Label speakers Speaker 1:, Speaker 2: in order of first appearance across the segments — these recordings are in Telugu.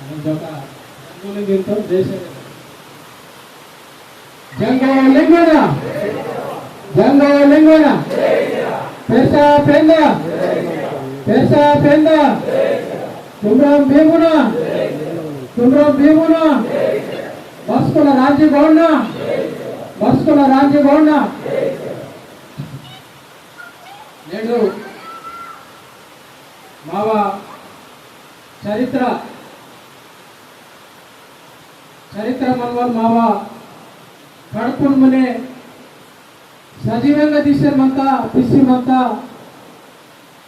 Speaker 1: అదొక జన్మలింగంతో దేశం జంగయ్య పెంద పెస పెంద తుమ్రం భీమున తుమ్రం భీమున బస్కుల రాజ్య గౌడ బస్కుల రాజ్య గౌడ నేడు మావ చరిత్ర చరిత్ర మన్వల్ మావ కడుపును మునే సజీవంగా తీసేమంతా పిసిమంతా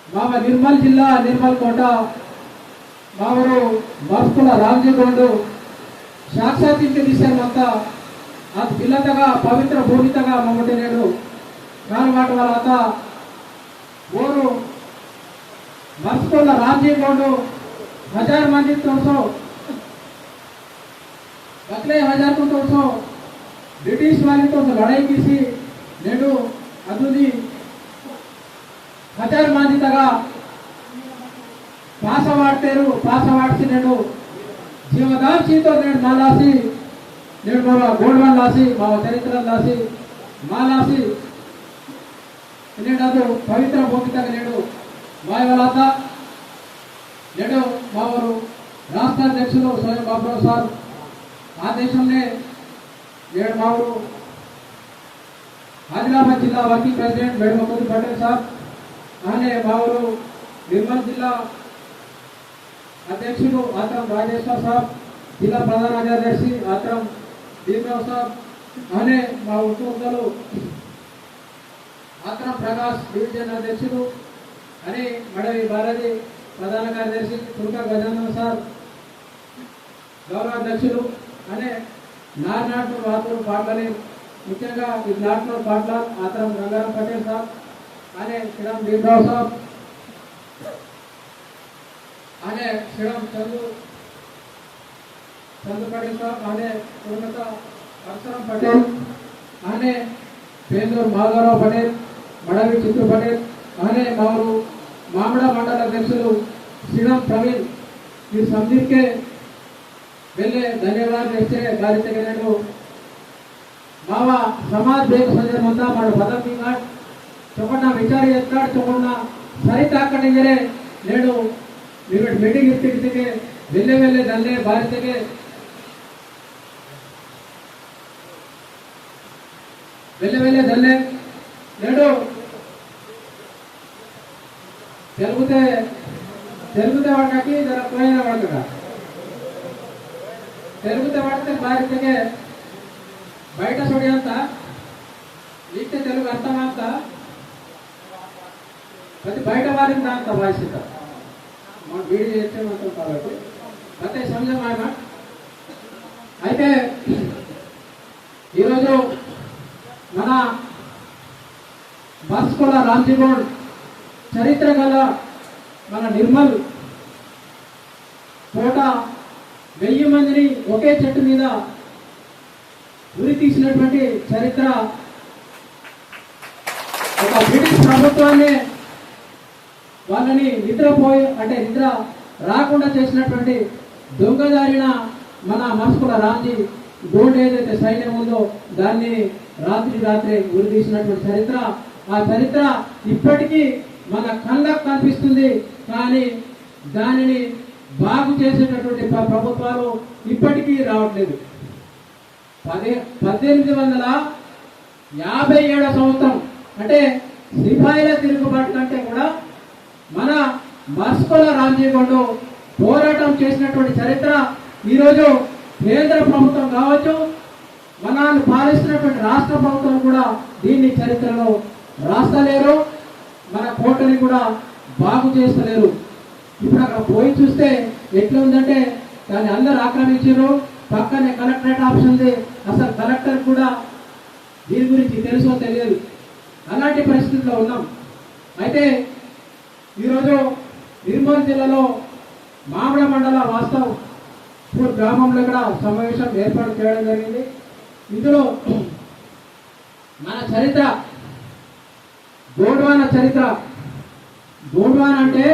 Speaker 1: మావ నిర్మల్ జిల్లా నిర్మల్ కోట మావరు మర్పుల రామ్జీగౌండు సాక్షాత్ ఇంటి తీసేమంతా అది పిల్లతగా పవిత్ర భూమితగా మమ్మటి నేడు కానమాట వాళ్ళ అత ఓరు మర్పుల రామ్జీగౌండు హజార్ మంది తోసం అట్లే హజార్కు కోసం బ్రిటిష్ వారితో లడాయి తీసి నేడు అదుని హజార్ బాధితగా పాసవాడతారు. పాసవాడిసి నేను జీవదాంశీతో నేను మాలాసి నేను మా గోల్వన్ లాసి మా చరిత్ర లాసి మాలాసి నేను అది పవిత్ర భూమితగా నేడు మా ఇవలాత నేడు మా వారు రాష్ట్ర అధ్యక్షులు స్వయం బాబురావు సార్ ఆదేశంనే నేడు మావారు ఆదిలాబాద్ జిల్లా working president Vedumakuri Patel sir అలానే మావారు నిర్మల్ జిల్లా అధ్యక్షుడు ఆత్రం రాజేశ్వర్ సాబ్ జిల్లా ప్రధాన కార్యదర్శి ఆత్రం భీమరావు సాబ్ అలానే మా ఉద్యోగులు ఆత్రం ప్రకాష్ డివిజన్ అధ్యక్షుడు అని మడవి భారతి ప్రధాన కార్యదర్శి తుర్క గజానంద సార్ గౌరవ అధ్యక్షులు అనే నార్నాట్నూరు వాతూరు పాటలని ముఖ్యంగా ఈ నాట్నూరు పాటల ఆతరం గంగారాం పటేల్ సార్ అనే శ్రీరామ్ భీమరావు సాబ్ అనే శ్రీరామ్ చందు చందు పటేల్ సాబ్ అనే కుటుంబత పరశురామ్ పటేల్ అనే పేందూరు మాధవరావు పటేల్ మడవి చిత్తు పటేల్ అనే మామూలు మామిడ మండల అధ్యక్షులు శ్రీరామ్ ప్రవీణ్ ఈ సందీప్కే వెళ్ళే ಧನ್ಯವಾದ ಇಷ್ಟೇ ಗಾಡಿ ತೆಗೆದು ಮಾವ ಸಮಾಜ ಬೇಕು ಸಂಜೆ ಮುಂದ ಮಾಡು ಬದಲಿ ಮಾಡಿ ತಗೊಂಡ ವಿಚಾರ ಎತ್ತಾಡಿ ತಗೊಂಡ ಸರಿ ತಾಕೊಂಡಿದ್ದರೆ ನೇಡು ನೀವು ಮೀಟಿಂಗ್ ಇರ್ತಿರ್ತಿಗೆ ಬೆಲ್ಲೆ ಬೆಲ್ಲೆ ದಂಡೆ ಭಾರತಕ್ಕೆ ಬೆಲ್ಲೆ ಬೆಲ್ಲೆ ದಂಡೆ ನೇಡು ತೆಲುಗುತೆ ತೆಲುಗುತೆ ವಾಟಕ್ಕೆ ಜರ ಪ್ರಯಾಣ ಮಾಡ್ತಾರೆ ತೆಲುಗುದ ಮಾಡ್ತೆ ಭಾರತಿಗೆ ಬಯಟ ಸುಡಿಯಂತ ಈಕೆ తెలుగు ಅರ್ಥ ಮಾಡ್ತ ప్రతి బయట వారింది అంత బాధ్యత మనం బీడీ చేస్తే మాత్రం కాబట్టి. ప్రతి సంజయం ఆయన అయితే ఈరోజు మన బాస్కోల రామ్జీగౌడ్ చరిత్ర గల మన నిర్మల్ కోట వెయ్యి మందిని ఒకే చెట్టు మీద ఉరి తీసినటువంటి చరిత్ర ఒక బ్రిటిష్ ప్రభుత్వాన్ని వాళ్ళని నిద్రపోయి అంటే నిద్ర రాకుండా చేసినటువంటి దొంగదారిన మన మస్కుల రాజీ గోల్డ్ ఏదైతే సైన్యం ఉందో దాన్ని రాత్రి రాత్రి ఉరి తీసినటువంటి చరిత్ర. ఆ చరిత్ర ఇప్పటికీ మన కళ్ళకు కనిపిస్తుంది. కానీ దానిని బాగు చేసేటటువంటి ప్రభుత్వాలు ఇప్పటికీ రావట్లేదు. పదే పద్దెనిమిది వందల యాభై ఏడో సంవత్సరం అంటే సిపాయిల తిరుగుబాటు కంటే కూడా మన మస్కుల రామ్జీగౌడ్ పోరాటం చేసినటువంటి చరిత్ర ఈరోజు కేంద్ర ప్రభుత్వం కావచ్చు మనల్ని పాలిస్తున్నటువంటి రాష్ట్ర ప్రభుత్వం కూడా దీన్ని చరిత్రలో రాస్తలేరు మన కోటని కూడా బాగు చేస్తలేరు. ఇప్పుడు అక్కడ పోయి చూస్తే ఎట్లా ఉందంటే దాన్ని అందరు ఆక్రమించారు పక్కనే కలెక్టరేట్ ఆప్షన్ ఉంది. అసలు కలెక్టర్ కూడా దీని గురించి తెలుసో తెలియదు. అలాంటి పరిస్థితిలో ఉన్నాం. అయితే ఈరోజు నిర్మల్ జిల్లాలో మామిడ మండల వాస్తవ్ పూర్ గ్రామంలో కూడా సమావేశం ఏర్పాటు చేయడం జరిగింది. ఇందులో మన చరిత్ర గోడ్వాన చరిత్ర. గోడ్వాన్ అంటే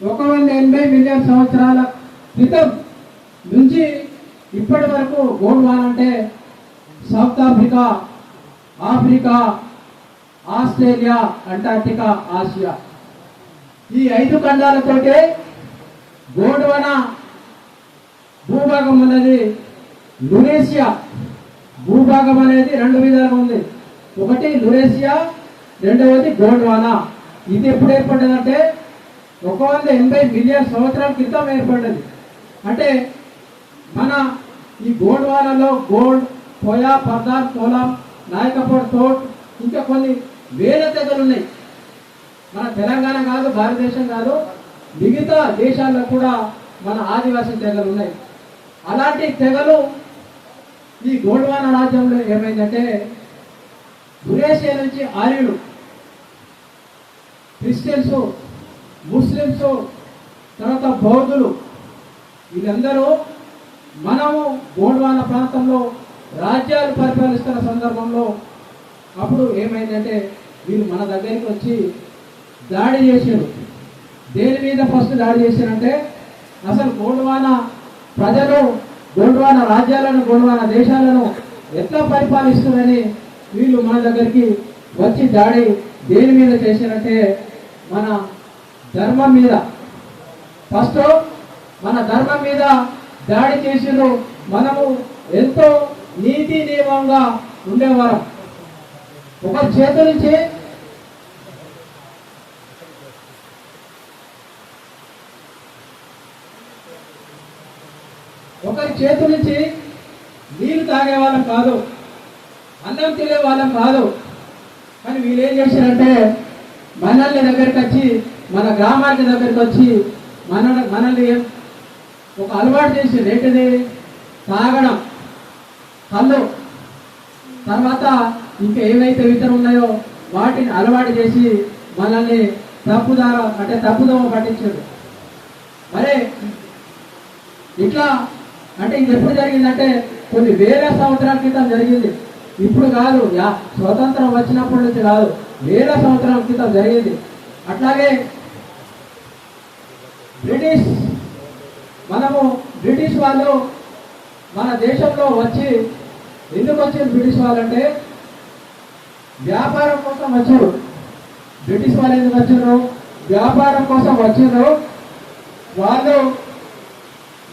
Speaker 1: ఒక వంద ఎనభై మిలియన్ సంవత్సరాల క్రితం ఇప్పటి వరకు గోండ్వానా అంటే South Africa Africa Australia Antarctica Asia. ఈ ఐదు ఖండాలతోటే గోండ్వానా భూభాగం అనేది లురేసియా. భూభాగం అనేది రెండు విధాలుగా ఉంది. ఒకటి లురేసియా రెండవది గోండ్వానా ఇది ఎప్పుడు ఏర్పడ్డదంటే ఒక వంద ఎనభై మిలియన్ సంవత్సరాల క్రితం ఏర్పడింది అంటే మన ఈ గోండ్వానాలో గోల్డ్ పోయా పర్దార్ కోలం నాయకపూర్ తోట్ ఇంకా కొన్ని వేల తెగలు ఉన్నాయి. మన తెలంగాణ కాదు భారతదేశం కాదు మిగతా దేశాల్లో కూడా మన ఆదివాసీ తెగలు ఉన్నాయి. అలాంటి తెగలు ఈ గోండ్వాన రాజ్యంలో ఏమైందంటే యురేషియా నుంచి ఆర్యులు క్రిస్టియన్స్ ముస్లిమ్స్ తర్వాత బౌద్ధులు వీళ్ళందరూ మనము గోండ్వాన ప్రాంతంలో రాజ్యాలు పరిపాలిస్తున్న సందర్భంలో అప్పుడు ఏమైందంటే వీళ్ళు మన దగ్గరికి వచ్చి దాడి చేశారు. దేని మీద ఫస్ట్ దాడి చేశారంటే అసలు గోండ్వాన ప్రజలు గోండ్వాన రాజ్యాలను గోండ్వాన దేశాలను ఎట్లా పరిపాలిస్తుందని వీళ్ళు మన దగ్గరికి వచ్చి దాడి దేని మీద చేశారంటే మన ధర్మం మీద. ఫస్ట్ మన ధర్మం మీద దాడి చేసిండ్రు మనము ఎంతో నీతి నియమంగా ఉండేవారం. ఒక చేతి నుంచి ఒకరి చేతి నుంచి నీళ్ళు తాగే వాళ్ళం కాదు అన్నం తినే వాళ్ళం కాదు. కానీ వీళ్ళు ఏం చేశారంటే మనల్ని దగ్గరికి వచ్చి మన గ్రామానికి దగ్గరికి వచ్చి మన మనల్ని ఒక అలవాటు చేసి రేటుది తాగడం కళ్ళు తర్వాత ఇంకా ఏవైతే ఇతరు ఉన్నాయో వాటిని అలవాటు చేసి మనల్ని తప్పుదార అంటే తప్పుదోమ పట్టించాడు మరే ఇట్లా అంటే ఇది ఎప్పుడు జరిగిందంటే కొన్ని వేల సంవత్సరాల క్రితం జరిగింది. ఇప్పుడు కాదు యా స్వతంత్రం వచ్చినప్పటి నుంచి కాదు వేల సంవత్సరాల క్రితం జరిగింది. అట్లాగే బ్రిటిష్ మనము బ్రిటిష్ వాళ్ళు మన దేశంలో వచ్చి ఎందుకు వచ్చారు బ్రిటిష్ వాళ్ళు అంటే వ్యాపారం కోసం వచ్చారు. బ్రిటిష్ వాళ్ళు ఎందుకు వచ్చారు? వ్యాపారం కోసం వచ్చారు. వాళ్ళు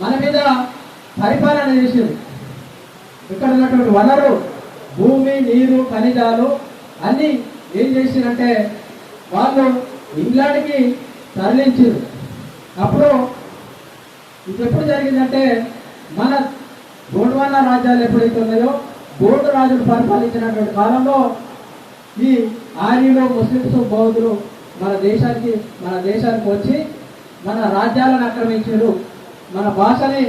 Speaker 1: మన మీద పరిపాలన చేసింది ఇక్కడ ఉన్నటువంటి వనరు భూమి నీరు ఖనిజాలు అన్నీ ఏం చేసిరంటే వాళ్ళు ఇంగ్లాండ్కి తరలించారు. అప్పుడు ఇది ఎప్పుడు జరిగిందంటే మన గోండ్వానా రాజ్యాలు ఎప్పుడైతే ఉన్నాయో గోండు రాజులు పరిపాలించినటువంటి కాలంలో ఈ ఆర్యులు ముస్లిమ్స్ బౌద్ధులు మన దేశానికి మన దేశానికి వచ్చి మన రాజ్యాలను ఆక్రమించారు. మన భాషని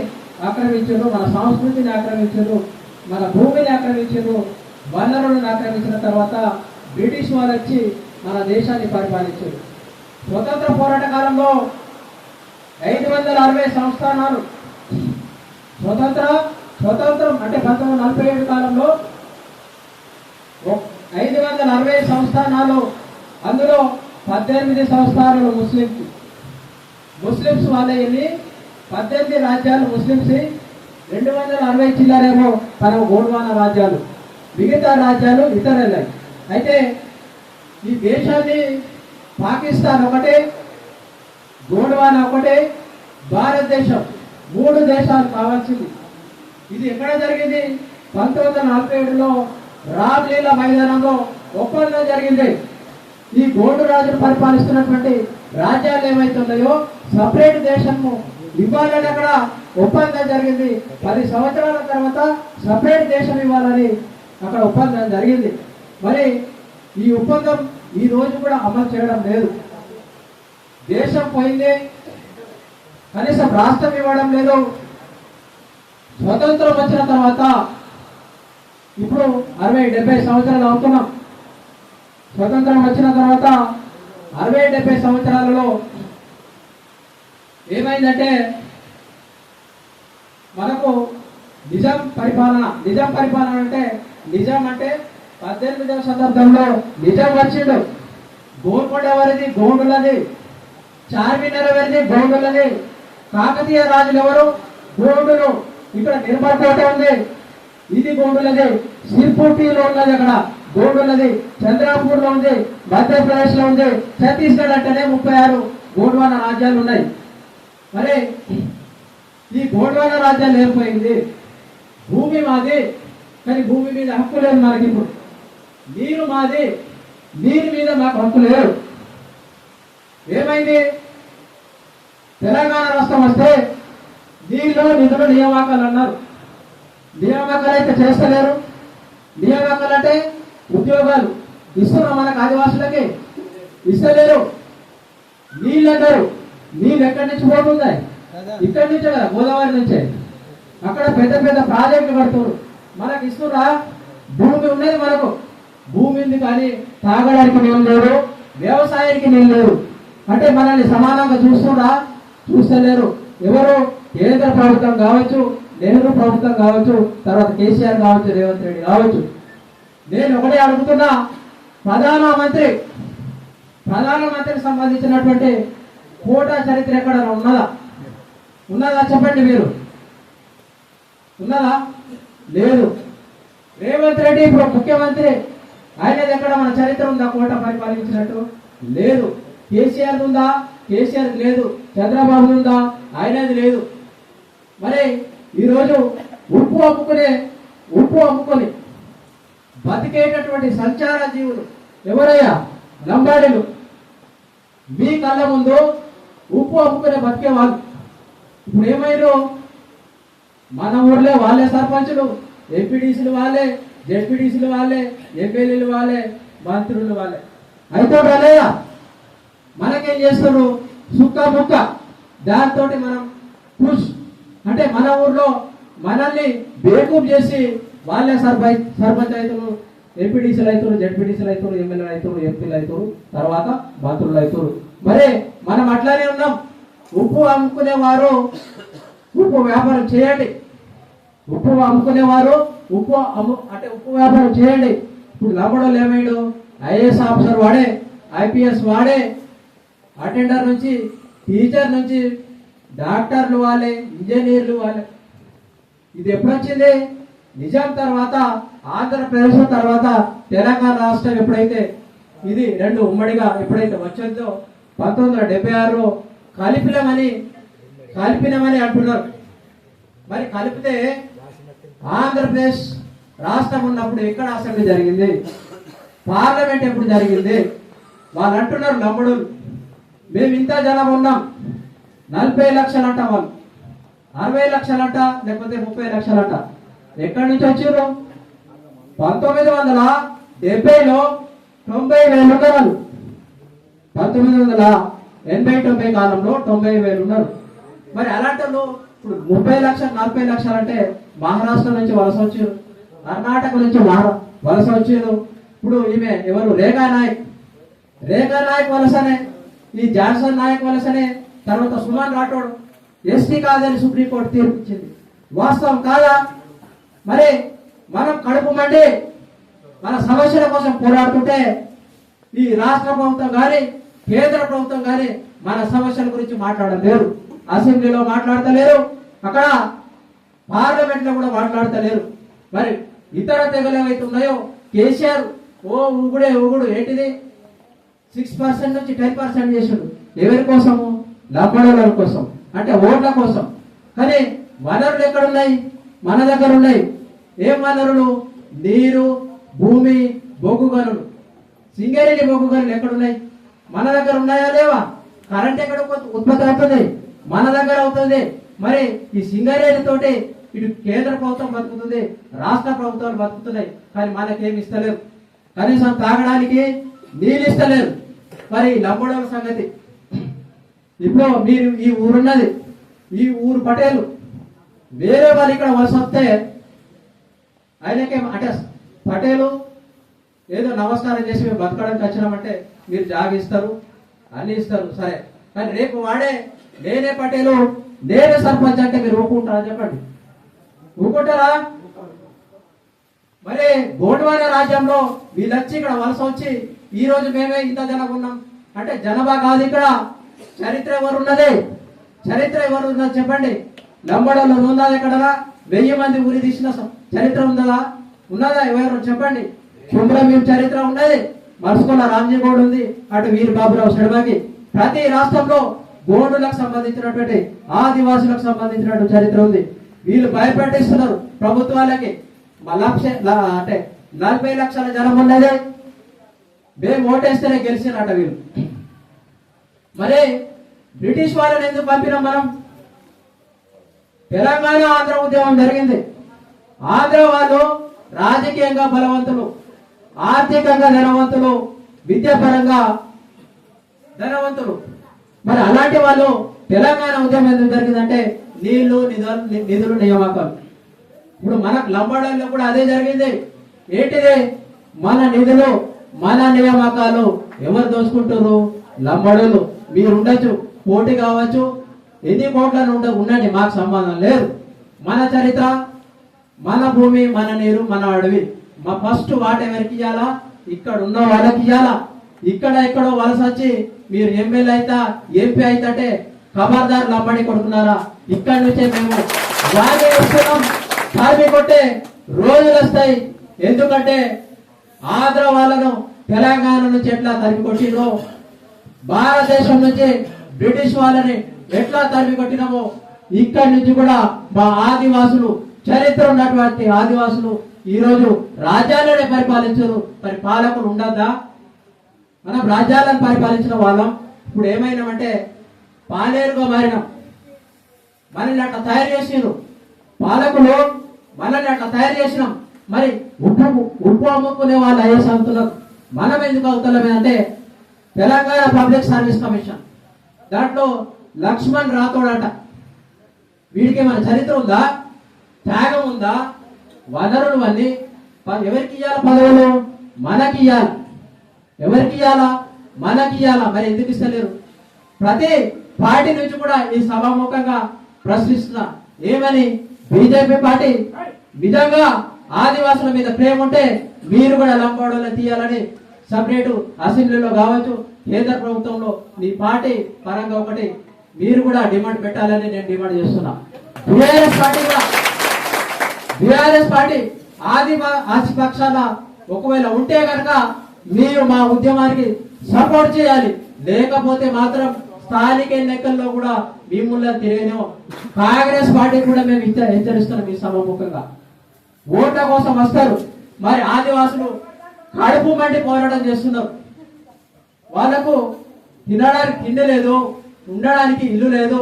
Speaker 1: ఆక్రమించారు మన సంస్కృతిని ఆక్రమించారు మన భూమిని ఆక్రమించారు వనరులను ఆక్రమించిన తర్వాత బ్రిటిష్ వాళ్ళు వచ్చి మన దేశాన్ని పరిపాలించారు. స్వతంత్ర పోరాట కాలంలో ఐదు వందల అరవై సంస్థానాలు. స్వతంత్ర స్వతంత్రం అంటే పంతొమ్మిది వందల నలభై ఏడు కాలంలో ఐదు వందల అరవై సంస్థానాలు. అందులో పద్దెనిమిది సంస్థానాలు ముస్లింకి ముస్లిమ్స్ వాళ్ళే వెళ్ళి పద్దెనిమిది రాజ్యాలు ముస్లిమ్స్. రెండు వందల అరవై జిల్లాలేమో తన గోడ్వాన రాజ్యాలు. మిగతా రాజ్యాలు ఇతరులై. అయితే ఈ దేశాన్ని పాకిస్తాన్ ఒకటే గోడవాన ఒకటే భారతదేశం. మూడు దేశాలు కావాల్సింది. ఇది ఎక్కడ జరిగింది? పంతొమ్మిది వందల నలభై ఏడులో రామ్లీలా మైదానంలో ఒప్పందం జరిగింది. ఈ గోడు రాజులు పరిపాలిస్తున్నటువంటి రాజ్యాలు ఏమైతున్నాయో సపరేట్ దేశము ఇవ్వాలని అక్కడ ఒప్పందం జరిగింది. పది సంవత్సరాల తర్వాత సపరేట్ దేశం ఇవ్వాలని అక్కడ ఒప్పందం జరిగింది. మరి ఈ ఒప్పందం ఈ రోజు కూడా అమలు చేయడం లేదు. దేశం పోయింది కనీసం రాష్ట్రం ఇవ్వడం లేదు. స్వతంత్రం వచ్చిన తర్వాత ఇప్పుడు అరవై డెబ్బై సంవత్సరాలు అవుతున్నాం. స్వతంత్రం వచ్చిన తర్వాత అరవై డెబ్బై సంవత్సరాలలో ఏమైందంటే మనకు నిజాం పరిపాలన నిజాం పరిపాలన అంటే నిజాం అంటే పద్దెనిమిదవ శతాబ్దంలో నిజాం వచ్చిండు. గోల్కొండ వారిది గోండులది. చార్మినార్ వారిది భూములని. కాకతీయ రాజులు ఎవరు భూములు ఇక్కడ నిర్మల్ కోట ఉంది. ఇది భూములది. సిర్పూర్తిలో ఉన్నది అక్కడ గోండులది చంద్రాపూర్లో ఉంది. మధ్యప్రదేశ్లో ఉంది. ఛత్తీస్గఢ్ అంటేనే ముప్పై ఆరు గోండ్వాన రాజ్యాలు ఉన్నాయి. మరి ఈ గోండ్వాన రాజ్యాలు ఏర్పోయింది భూమి మాది కానీ భూమి మీద హక్కు లేదు మనకి ఇప్పుడు నీరు మాది నీరు మీద మాకు హక్కు లేదు. ఏమైంది? తెలంగాణ రాష్ట్రం వస్తే నీళ్ళు నిధులు నియామకాలు అన్నారు. నియామకాలు అయితే చేస్తలేరు. నియామకాలు అంటే ఉద్యోగాలు ఇస్తున్నాం మనకు ఆదివాసులకి ఇస్తలేరు. నీళ్ళు అంటారు నీళ్ళు ఎక్కడి నుంచి పోతున్నాయి ఇక్కడి నుంచే కదా గోదావరి నుంచే. అక్కడ పెద్ద పెద్ద ప్రాజెక్టులు కడుతున్నారు. మనకి ఇస్తురా భూమి ఉన్నది మనకు. భూమి ఉంది కానీ తాగడానికి నీళ్ళు లేరు వ్యవసాయానికి నీళ్ళు లేరు అంటే మనల్ని సమానంగా చూస్తున్నా చూస్తలేరు. ఎవరు? కేంద్ర ప్రభుత్వం కావచ్చు నెహ్రూ ప్రభుత్వం కావచ్చు తర్వాత కేసీఆర్ కావచ్చు రేవంత్ రెడ్డి కావచ్చు. నేను ఒకటే అడుగుతున్నా ప్రధానమంత్రి ప్రధానమంత్రికి సంబంధించినటువంటి కోటా చరిత్ర ఎక్కడ ఉన్నదా? ఉన్నదా చెప్పండి మీరు. ఉన్నదా? లేదు. రేవంత్ రెడ్డి ఇప్పుడు ముఖ్యమంత్రి. ఆయనది ఎక్కడ మన చరిత్ర ఉందా? కోట పరిపాలించినట్టు? లేదు. కేసీఆర్ ఉందా? కేసీఆర్ లేదు. చంద్రబాబు ఉందా? ఆయనది లేదు. మరి ఈరోజు ఉప్పు అమ్ముకునే ఉప్పు అమ్ముకొని బతికేటటువంటి సంచార జీవులు ఎవరయ్యా? లంబాడీలు. మీ కళ్ళ ముందు ఉప్పు అమ్ముకునే బతికే వాళ్ళు. ఇప్పుడు ఏమైనా మన ఊర్లో వాళ్ళే సర్పంచులు. ఎంపీడీసీలు వాళ్ళే జెడ్పీడీసీలు వాళ్ళే ఎమ్మెల్యేలు వాళ్ళే మంత్రులు వాళ్ళే. అయితే రాలేదా మనకేం చేస్తారు? సుక్క ముక్క. దాంతో మనం పుష్. అంటే మన ఊర్లో మనల్ని బేకూప్ చేసి వాళ్ళే సర్పంచ్ సర్పంచ్ అవుతారు ఎంపీడీసీలు అవుతారు జెడ్పీడీసీలు అవుతారు ఎమ్మెల్యేలు అవుతారు ఎంపీలు అవుతారు తర్వాత మంత్రులు అవుతారు మరి మనం అట్లానే ఉన్నాం. ఉప్పు అమ్ముకునేవారు ఉప్పు వ్యాపారం చేయండి. ఉప్పు అమ్ముకునేవారు ఉప్పు అమ్ము అంటే ఉప్పు వ్యాపారం చేయండి. ఇప్పుడు లంబడోళ్ళు ఏమైండు ఐఏఎస్ ఆఫీసర్ వాడే ఐపీఎస్ వాడే అటెండర్ నుంచి టీచర్ నుంచి డాక్టర్లు వాళ్ళే ఇంజనీర్లు వాళ్ళే. ఇది ఎప్పుడొచ్చింది? నిజాం తర్వాత ఆంధ్రప్రదేశ్ తర్వాత తెలంగాణ రాష్ట్రం ఎప్పుడైతే ఇది రెండు ఉమ్మడిగా ఎప్పుడైతే వచ్చిందో పంతొమ్మిది వందల డెబ్బై ఆరులో కలిపినమని కలిపినమని అంటున్నారు. మరి కలిపితే ఆంధ్రప్రదేశ్ రాష్ట్రం ఉన్నప్పుడు ఎక్కడ అసెంబ్లీ జరిగింది? పార్లమెంట్ ఎప్పుడు జరిగింది? వాళ్ళు అంటున్నారు నమ్ముడు మేము ఇంత జనం ఉన్నాం. నలభై లక్షలు అంట వాళ్ళు. అరవై లక్షలంట లేకపోతే ముప్పై లక్షలంట. ఎక్కడి నుంచి వచ్చారు పంతొమ్మిది వందల డెబ్బైలో తొంభై వేలు ఉన్నారు పంతొమ్మిది వందల ఎనభై తొంభై కాలంలో తొంభై వేలు ఉన్నారు. మరి అలాంటి ఇప్పుడు ముప్పై లక్షలు నలభై లక్షలు అంటే మహారాష్ట్ర నుంచి వలస వచ్చారు కర్ణాటక నుంచి వలస వచ్చారు ఇప్పుడు ఈమె ఎవరు? రేఖా నాయక్ రేఖా నాయక్ వలసనే. ఈ జాన్సన్ నాయక్ వలసనే తర్వాత సుమన్ రాఠోడ్ ఎస్టీ కాదని సుప్రీంకోర్టు తీర్పు ఇచ్చింది వాస్తవం కాదా? మరి మనం కడుపు మండి మన సమస్యల కోసం పోరాడుతుంటే ఈ రాష్ట్ర ప్రభుత్వం కానీ కేంద్ర ప్రభుత్వం కానీ మన సమస్యల గురించి మాట్లాడలేరు. అసెంబ్లీలో మాట్లాడతలేరు. అక్కడ పార్లమెంట్లో కూడా మాట్లాడతలేరు. మరి ఇతర తెగలు ఏవైతే ఉన్నాయో కేసీఆర్ ఓ ఊగుడే ఊగుడు ఏంటిది? సిక్స్ పర్సెంట్ నుంచి టెన్ పర్సెంట్ చేసిండు. ఎవరి కోసము? లంబడోళ్ళ కోసం. అంటే ఓట్ల కోసం. కానీ వనరులు ఎక్కడున్నాయి? మన దగ్గర ఉన్నాయి. ఏం వనరులు? నీరు భూమి బొగ్గు గనులు సింగరేణి బొగ్గు గనులు ఎక్కడున్నాయి? మన దగ్గర ఉన్నాయా లేవా? కరెంట్ ఎక్కడ ఉత్పత్తి- ఉత్పత్తి అవుతుంది? మన దగ్గర అవుతుంది. మరి ఈ సింగరేణి తోటి ఇటు కేంద్ర ప్రభుత్వం బతుకుతుంది రాష్ట్ర ప్రభుత్వాలు బతుకుతున్నాయి. కానీ మనకేమి ఇస్తలేరు కనీసం తాగడానికి నీళ్ళు ఇస్తలేరు. మరి లంబడోల సంగతి. ఇప్పుడు మీరు ఈ ఊరున్నది ఈ ఊరు పటేలు వేరే వాళ్ళు ఇక్కడ వలస వస్తే ఆయనకే అంటే పటేలు ఏదో నమస్కారం చేసి మేము బతకడానికి వచ్చినామంటే మీరు జాగిస్తారు అన్ని ఇస్తారు సరే. కానీ రేపు వాడే నేనే పటేలు నేనే సర్పంచ్ అంటే మీరు ఊపుకుంటారా చెప్పండి. ఊపుకుంటారా మరి గోండ్వాన రాజ్యంలో వీళ్ళొచ్చి ఇక్కడ వలస వచ్చి ఈ రోజు మేమే ఇంత జనం ఉన్నాం. అంటే జనాభా కాదు ఇక్కడ. చరిత్ర ఎవరు ఉన్నది చరిత్ర ఎవరు ఉన్నది చెప్పండి. లంబడలో ఉన్నది ఎక్కడరా?
Speaker 2: వెయ్యి మంది ఉరి తీసిన చరిత్ర ఉన్నదా? ఉన్నదా ఎవరు? చెప్పండి. కుమ్రమీం చరిత్ర ఉన్నది. మరుసుకున్న రామ్జీ బోర్డు ఉంది. అటు వీరు బాబురావు శర్మకి. ప్రతి రాష్ట్రంలో బోర్డులకు సంబంధించినటువంటి ఆదివాసులకు సంబంధించినటువంటి చరిత్ర ఉంది. వీళ్ళు భయపెట్టిస్తున్నారు ప్రభుత్వాలకి. లక్ష అంటే నలభై లక్షల జనం ఉన్నదే. మేము ఓటేస్తేనే గెలిచినట వీళ్ళు. మరి బ్రిటిష్ వాళ్ళని ఎందుకు పంపినాం మనం? తెలంగాణ ఆంధ్ర ఉద్యమం జరిగింది. ఆంధ్ర వాళ్ళు రాజకీయంగా బలవంతులు ఆర్థికంగా ధనవంతులు విద్యాపరంగా ధనవంతులు. మరి అలాంటి వాళ్ళు తెలంగాణ ఉద్యమం ఎందుకు జరిగిందంటే నీళ్ళు నిధులు నిధులు నియామకాలు ఇప్పుడు మనకు లంబాడల్లో కూడా అదే జరిగింది. ఏంటిది? మన నిధులు మన నియామకాలు ఎవరు దోచుకుంటారు లంబడులు మీరు ఉండొచ్చు పోటీ కావచ్చు. ఎన్ని కోట్లను ఉండ ఉండండి. మాకు సంబంధం లేదు. మన చరిత్ర మన భూమి మన నీరు మన అడవి. మా ఫస్ట్ వాట ఎవరికి ఇవ్వాలా ఇక్కడ ఉన్న వాళ్ళకి ఇవ్వాలా ఇక్కడ ఎక్కడో వలస వచ్చి మీరు ఎమ్మెల్యే అయితా ఎంపీ అయితే ఖబర్దార్ లంబడి కొడుకున్నారా? ఇక్కడి నుంచే మేము వాగే ఇస్తున్నాం కొట్టే రోజులు వస్తాయి. ఎందుకంటే ఆంధ్ర వాళ్ళను తెలంగాణ నుంచి ఎట్లా తరిమి కొట్టినో భారతదేశం నుంచి బ్రిటిష్ వాళ్ళని ఎట్లా తరిమి కొట్టినామో ఇక్కడి నుంచి కూడా మా ఆదివాసులు చరిత్ర ఉన్నటువంటి ఆదివాసులు ఈరోజు రాజ్యాలనే పరిపాలించరు. మరి పాలకులు ఉండద్దా? మనం రాజ్యాలను పరిపాలించిన వాళ్ళం. ఇప్పుడు ఏమైనామంటే పాలేరుగా మారినాం. మనల్ని అట్లా తయారు చేసినారు పాలకులు మనల్ని అట్లా తయారు చేసినాం. మరి ఉప్పు ఉప్పు అమ్ముకునే వాళ్ళు ఐఎస్ అవుతున్నారు. మనం ఎందుకు అవుతున్నామే అంటే తెలంగాణ పబ్లిక్ సర్వీస్ కమిషన్ దాంట్లో లక్ష్మణ్ రాథోడ్ అంట వీడికి మన చరిత్ర ఉందా? త్యాగం ఉందా? వనరులు అన్ని ఎవరికి ఇవ్వాలి పదవులు? మనకి ఇవ్వాలి ఎవరికి ఇవ్వాలా మనకి ఇవ్వాలా మరి ఎందుకు ఇస్తలేరు? ప్రతి పార్టీ నుంచి కూడా ఈ సభాముఖంగా ప్రశ్నిస్తున్నా. ఏమని? BJP party? నిజంగా ఆదివాసుల మీద ప్రేమ ఉంటే మీరు కూడా లంబాడోలో తీయాలని సపరేటు అసెంబ్లీలో కావచ్చు కేంద్ర ప్రభుత్వంలో మీ పార్టీ పరంగా ఒకటి మీరు కూడా డిమాండ్ పెట్టాలని నేను డిమాండ్ చేస్తున్నా. బీఆర్ఎస్ పార్టీ కూడా బీఆర్ఎస్ పార్టీ ఆది ఆదిపక్షాల ఒకవేళ ఉంటే కనుక మీరు మా ఉద్యమానికి సపోర్ట్ చేయాలి. లేకపోతే మాత్రం స్థానిక ఎన్నికల్లో కూడా మిమ్మల్ని తిరిగిన కాంగ్రెస్ పార్టీ కూడా మేము హెచ్చరిస్తున్నాం మీ సభాముఖంగా ఓట్ల కోసం వస్తారు. మరి ఆదివాసులు కడుపు మంటి పోరాటం చేస్తున్నారు. వాళ్ళకు తినడానికి తిండి లేదు ఉండడానికి ఇల్లు లేదు.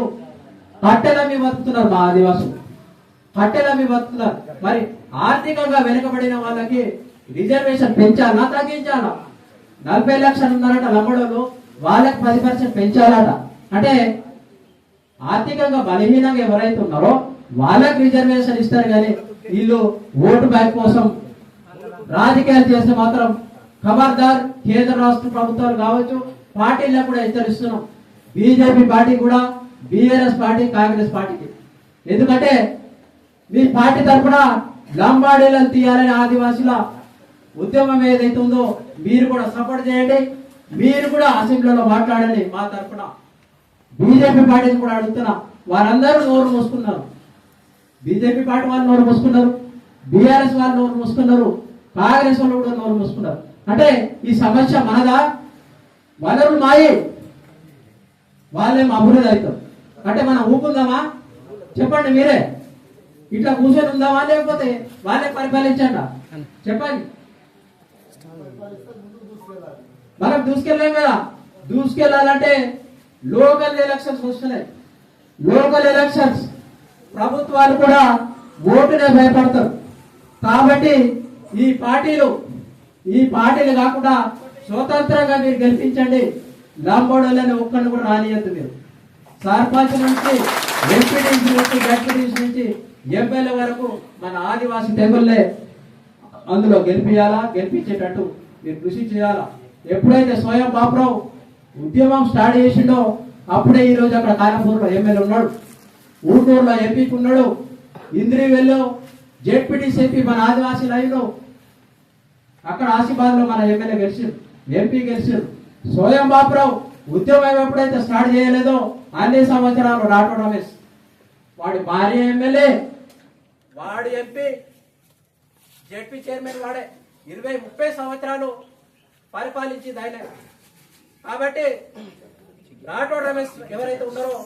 Speaker 2: కట్టెలమ్మి బతుకుతున్నారు మా ఆదివాసులు. కట్టెలమ్మి బతుకుతున్నారు. మరి ఆర్థికంగా వెనుకబడిన వాళ్ళకి రిజర్వేషన్ పెంచాలా తగ్గించాలా? నలభై లక్షలు ఉన్నారట లంబడోళ్ళు వాళ్ళకి పది పర్సెంట్ పెంచాలట. అంటే ఆర్థికంగా బలహీనంగా ఎవరైతే ఉన్నారో వాళ్ళకి రిజర్వేషన్ ఇస్తారు కానీ వీళ్ళు ఓటు బ్యాంక్ కోసం రాజకీయాలు చేస్తే మాత్రం ఖబర్దార్ కేంద్ర రాష్ట్ర ప్రభుత్వాలు కావచ్చు పార్టీలకు కూడా హెచ్చరిస్తున్నాం. బీజేపీ పార్టీ కూడా బీఆర్ఎస్ పార్టీ కాంగ్రెస్ పార్టీకి. ఎందుకంటే మీ పార్టీ తరఫున లంబాడీలను తీయాలని ఆదివాసుల ఉద్యమం ఏదైతే ఉందో మీరు కూడా సపోర్ట్ చేయండి మీరు కూడా అసెంబ్లీలో మాట్లాడండి మా తరఫున. బీజేపీ పార్టీని కూడా అడుగుతున్నా. వారందరూ నోరు మూసుకున్నారు. బీజేపీ పార్టీ వాళ్ళు నోరు మూసుకున్నారు. బీఆర్ఎస్ వాళ్ళు నోరు మూసుకున్నారు. కాంగ్రెస్ వాళ్ళు కూడా నోరు మూసుకున్నారు. అంటే ఈ సమస్య మనదా? వనరులు మాయే. వాళ్ళేం అభివృద్ధి అవుతాం అంటే మనం ఊపుందామా చెప్పండి మీరే. ఇట్లా కూర్చొని ఉందామా? లేకపోతే వాళ్ళే పరిపాలించండి? చెప్పండి. మనం దూసుకెళ్ళాం కదా? దూసుకెళ్ళాలంటే లోకల్ ఎలక్షన్స్ వస్తున్నాయి. Local elections. ప్రభుత్వాలు కూడా ఓటునే భయపడతారు. కాబట్టి ఈ పార్టీలు ఈ పార్టీలు కాకుండా స్వతంత్రంగా మీరు గెలిపించండి. లాంబోడోలని ఒక్కడిని కూడా రానియద్దు మీరు. సర్పంచ్ నుంచి ఎంపీటీసీ నుంచి డెప్యూటీసీ నుంచి ఎమ్మెల్యే వరకు మన ఆదివాసీ తెగుళ్ళే అందులో గెలిపించాలా గెలిపించేటట్టు మీరు కృషి చేయాలా? ఎప్పుడైతే స్వయం బాబురావు ఉద్యమం స్టార్ట్ చేసిండో అప్పుడే ఈ రోజు అక్కడ కానపూర్లో ఎమ్మెల్యే ఉన్నాడు. ఊటూరులో ఎంపీకి ఉన్నాడు ఇంద్రివెల్లో జెడ్పీటీసీ ఎంపీ మన ఆదివాసీ లైన్లో అక్కడ ఆసిఫాబాద్లో మన ఎమ్మెల్యే గెలిచారు ఎంపీ గెలిచారు. స్వయం బాబురావు ఉద్యమం ఎప్పుడైతే స్టార్ట్ చేయలేదో. అన్ని సంవత్సరాలు రాఠోడ్ రమేష్. వాడి భార్య ఎమ్మెల్యే
Speaker 3: వాడు ఎంపీ జెడ్పీ చైర్మన్ వాడే. ఇరవై ముప్పై సంవత్సరాలు పరిపాలించింది ఆయన. కాబట్టి నాటో రమేష్ ఎవరైతే ఉన్నారో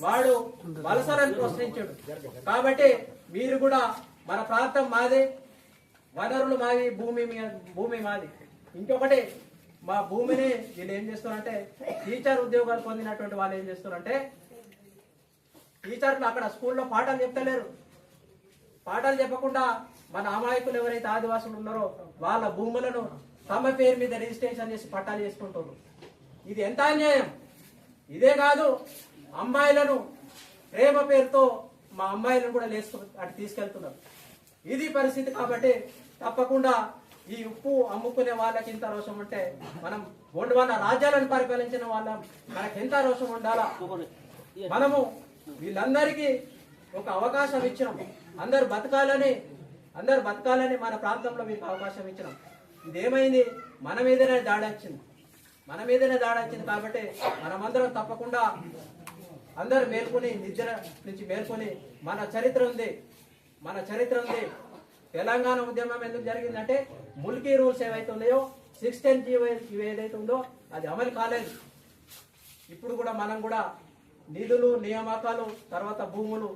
Speaker 3: వాడు వలసలను ప్రోత్సహించాడు. కాబట్టి మీరు కూడా మన ప్రాంతం మాదే వనరులు మాది భూమి మీ- భూమి మాది. ఇంకొకటి మా భూమిని వీళ్ళు ఏం చేస్తారంటే టీచర్ ఉద్యోగాలు పొందినటువంటి వాళ్ళు ఏం చేస్తారంటే టీచర్లు అక్కడ స్కూల్లో పాఠాలు చెప్తలేరు. పాఠాలు చెప్పకుండా మన అమాయకులు ఎవరైతే ఆదివాసులు ఉన్నారో వాళ్ళ భూములను తమ పేరు మీద రిజిస్ట్రేషన్ చేసి పట్టాలు చేసుకుంటారు ఇది ఎంత అన్యాయం? ఇదే కాదు అమ్మాయిలను ప్రేమ పేరుతో మా అమ్మాయిలను కూడా లేసుకు అటు తీసుకెళ్తున్నారు. ఇది పరిస్థితి కాబట్టి తప్పకుండా ఈ ఉప్పు అమ్ముకునే వాళ్ళకి ఇంత రోషం ఉంటే మనం రెండు వందల రాజ్యాలను పరిపాలించిన వాళ్ళం మనకి ఎంత రోషం ఉండాలా? మనము వీళ్ళందరికీ ఒక అవకాశం ఇచ్చినాం. అందరు బతకాలని అందరు బతకాలని మన ప్రాంతంలో మీకు అవకాశం ఇచ్చినాం. ఇదేమైంది? మన మీదనే దాడి వచ్చింది. మన మీదనే దాడి వచ్చింది కాబట్టి మనమందరం తప్పకుండా అందరు మేల్కొని నిద్ర నుంచి మేల్కొని మన చరిత్ర ఉంది. మన చరిత్ర ఉంది. తెలంగాణ ఉద్యమం ఎందుకు జరిగిందంటే ముల్కీ రూల్స్ ఏవైతే ఉన్నాయో సిక్స్టీన్ జీవో ఏదైతే ఉందో అది అమలు కాలేదు. ఇప్పుడు కూడా మనం కూడా నిధులు నియామకాలు తర్వాత భూములు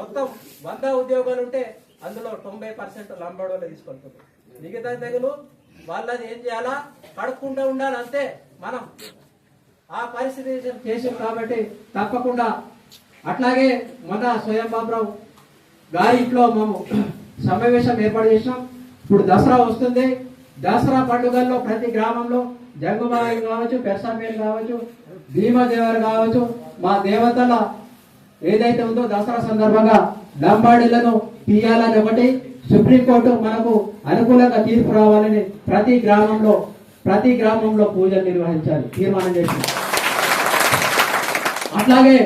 Speaker 3: మొత్తం వంద ఉద్యోగాలు ఉంటే అందులో తొంభై పర్సెంట్ లంబాడోళ్ళు తీసుకెళ్తుంది మిగతా తెగులు వాళ్ళది ఏం చేయాలా? కడుక్కుంటూ ఉండాలి అంతే మనం. ఆ పరిస్థితి చేసాం కాబట్టి తప్పకుండా. అట్లాగే మొన్న స్వయం బాబురావు గారి ఇంట్లో మేము సమావేశం ఏర్పాటు చేసినాం. ఇప్పుడు దసరా వస్తుంది. దసరా పండుగల్లో ప్రతి గ్రామంలో జంగుబాయి కావచ్చు పెరసామేలు కావచ్చు భీమాదేవర్ కావచ్చు మా దేవతల ఏదైతే ఉందో దసరా సందర్భంగా లంబాడీలను తీయాలని ఒకటి సుప్రీంకోర్టు మనకు అనుకూలంగా తీర్పు రావాలని ప్రతి గ్రామంలో ప్రతి గ్రామంలో పూజలు నిర్వహించాలి తీర్మానం చేసి అట్లాగే